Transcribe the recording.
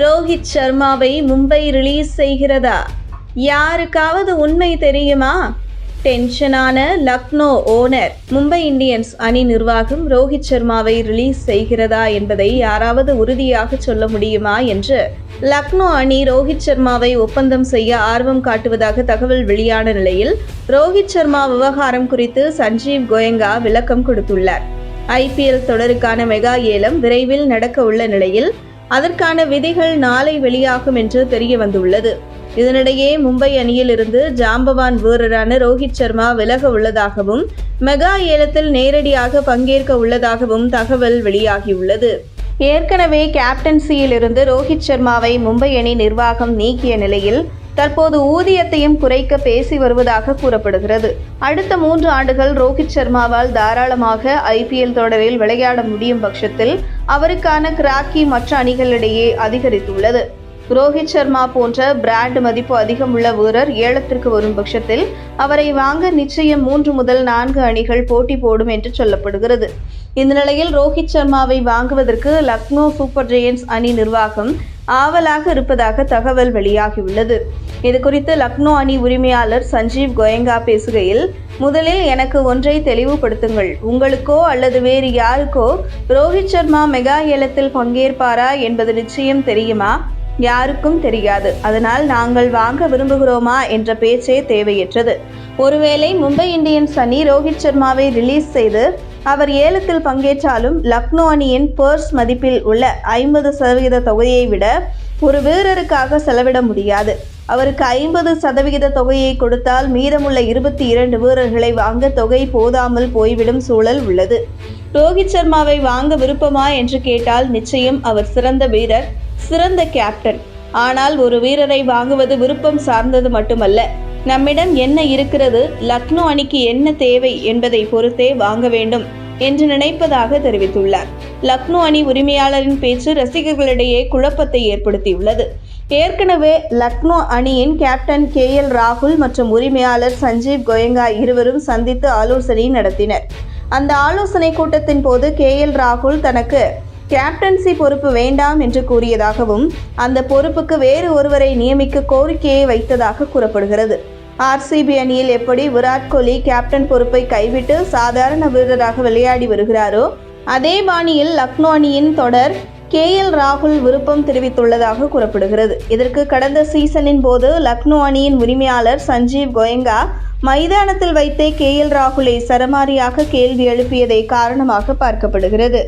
Rohit சர்மாவை Mumbai release செய்கிறதா? யாருக்காவது உண்மை தெரியுமா? டென்ஷனான லக்னோ ஓனர் மும்பை இந்தியன்ஸ் அணி நிர்வாகம் ரோஹித் சர்மாவை ரிலீஸ் செய்கிறதா என்பதை யாராவது உறுதியாக சொல்ல முடியுமா என்று? லக்னோ அணி ரோஹித் சர்மாவை ஒப்பந்தம் செய்ய ஆர்வம் காட்டுவதாக தகவல் வெளியான நிலையில் ரோஹித் சர்மா விவகாரம் குறித்து சஞ்சீவ் கோயங்கா விளக்கம் கொடுத்துள்ளார். ஐபிஎல் தொடருக்கான மெகா ஏலம் விரைவில் நடக்க உள்ள நிலையில் அதற்கான விதிகள் நாளை வெளியாகும் என்று தெரிய வந்துள்ளது. இதனிடையே மும்பை அணியிலிருந்து ஜாம்பவான் வீரரான ரோஹித் சர்மா விலக உள்ளதாகவும் மெகா ஏலத்தில் நேரடியாக பங்கேற்க உள்ளதாகவும் தகவல் வெளியாகியுள்ளது. ஏற்கனவே கேப்டன்சியில் இருந்து ரோஹித் சர்மாவை மும்பை அணி நிர்வாகம் நீக்கிய நிலையில் தற்போது ஊதியத்தையும் குறைக்க பேசி வருவதாக கூறப்படுகிறது. அடுத்த மூன்று ஆண்டுகள் ரோஹித் சர்மாவால் தாராளமாக ஐபிஎல் தொடரில் விளையாட முடியும் பட்சத்தில் அவருக்கான கிராக்கி மற்ற அணிகளிடையே அதிகரித்துள்ளது. ரோஹித் சர்மா போன்ற பிராண்ட் மதிப்பு அதிகம் உள்ள வீரர் ஏலத்திற்கு வரும் பட்சத்தில் அவரை வாங்க நிச்சயம் மூன்று முதல் நான்கு அணிகள் போட்டி போடும் என்று சொல்லப்படுகிறது. இந்த நிலையில் ரோஹித் சர்மாவை வாங்குவதற்கு லக்னோ சூப்பர் ஜெயன்ஸ் அணி நிர்வாகம் ஆவலாக இருப்பதாக தகவல் வெளியாகியுள்ளது. இது குறித்து லக்னோ அணி உரிமையாளர் சஞ்சீவ் கோயங்கா பேசுகையில் முதலில் எனக்கு ஒன்றை தெளிவுபடுத்துங்கள். உங்களுக்கோ அல்லது வேறு யாருக்கோ ரோஹித் சர்மா மெகா ஏலத்தில் பங்கேற்பாரா என்பது நிச்சயம் தெரியுமா? யாருக்கும் தெரியாது. அதனால் நாங்கள் வாங்க விரும்புகிறோமா என்ற பேச்சே தேவையற்றது. ஒருவேளை மும்பை இந்தியன்ஸ் அணி ரோஹித் சர்மாவை ரிலீஸ் செய்து அவர் ஏலத்தில் பங்கேற்றாலும் லக்னோ அணியின் பர்ஸ் மதிப்பில் உள்ள ஐம்பது சதவீத தொகையை விட ஒரு வீரருக்காக செலவிட முடியாது. அவருக்கு ஐம்பது சதவிகித தொகையை கொடுத்தால் மீதமுள்ள இருபத்தி இரண்டு வீரர்களை வாங்க தொகை போதாமல் போய்விடும் சூழல் உள்ளது. ரோஹித் சர்மாவை வாங்க விருப்பமா என்று கேட்டால் நிச்சயம் அவர் சிறந்த வீரர் சிறந்த கேப்டன். ஆனால் ஒரு வீரரை வாங்குவது விருப்பம் சார்ந்தது மட்டுமல்ல. நம்மிடம் என்ன இருக்கிறது லக்னோ அணிக்கு என்ன தேவை என்பதை பொறுத்தே வாங்க வேண்டும் என்று நினைப்பதாக தெரிவித்துள்ளார். லக்னோ அணி உரிமையாளரின் பேச்சு ரசிகர்களிடையே குழப்பத்தை ஏற்படுத்தியுள்ளது. ஏற்கனவே லக்னோ அணியின் கேப்டன் கே எல் ராகுல் மற்றும் உரிமையாளர் சஞ்சீவ் கோயங்கா இருவரும் சந்தித்து ஆலோசனை நடத்தினர். அந்த ஆலோசனை கூட்டத்தின் போது கே எல் ராகுல் தனக்கு கேப்டன்சி பொறுப்பு வேண்டாம் என்று கூறியதாகவும் அந்த பொறுப்புக்கு வேறு ஒருவரை நியமிக்க கோரிக்கையை வைத்ததாக கூறப்படுகிறது. ஆர்சிபி அணியில் எப்படி விராட் கோலி கேப்டன் பொறுப்பை கைவிட்டு சாதாரண வீரராக விளையாடி வருகிறாரோ அதே பாணியில் லக்னோ அணியின் தொடர் கே எல் ராகுல் விருப்பம் தெரிவித்துள்ளதாக கூறப்படுகிறது. இதற்கு கடந்த சீசனின் போது லக்னோ அணியின் உரிமையாளர் சஞ்சீவ் கோயங்கா மைதானத்தில் வைத்தே கே எல் ராகுலை சரமாரியாக கேள்வி எழுப்பியதை காரணமாக பார்க்கப்படுகிறது.